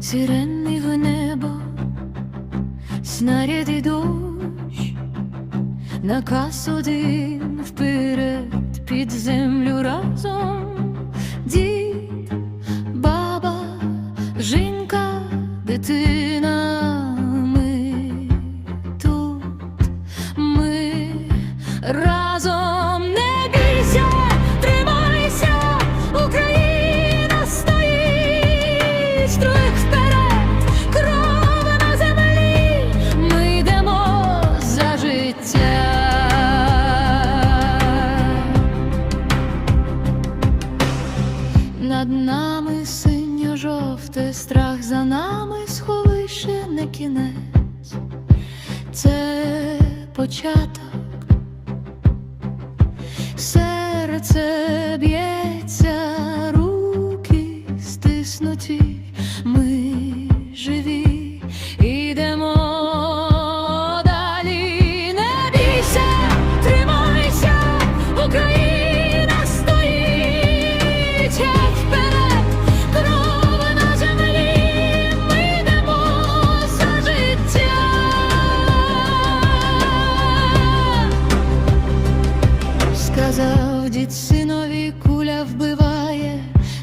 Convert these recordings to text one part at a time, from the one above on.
сирени в небо, снаряд і дощ, наказ один вперед під землю разом, дід, баба, жінка, дитина. Ми тут, ми разом Над нами синьо-жовте страх за нами сховище не кінець, це початок. Серце б'ється,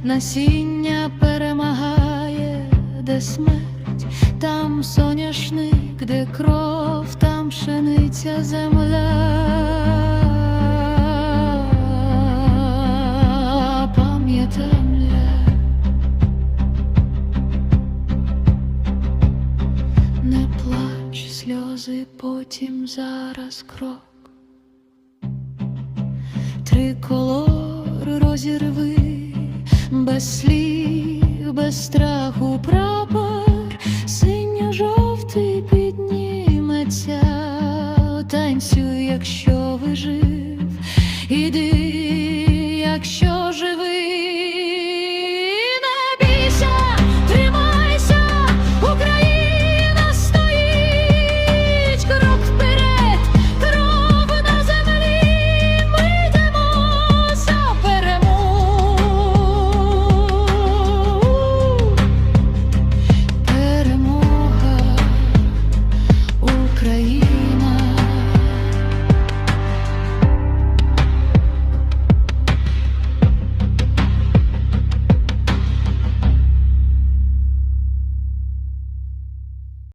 насіння перемагає, де смерть, там соняшник, де кров, там пшениця земля. Пам'ятамля. Не плач, сльози, потім зараз крок. Триколор розірви, без слів, без страху прапор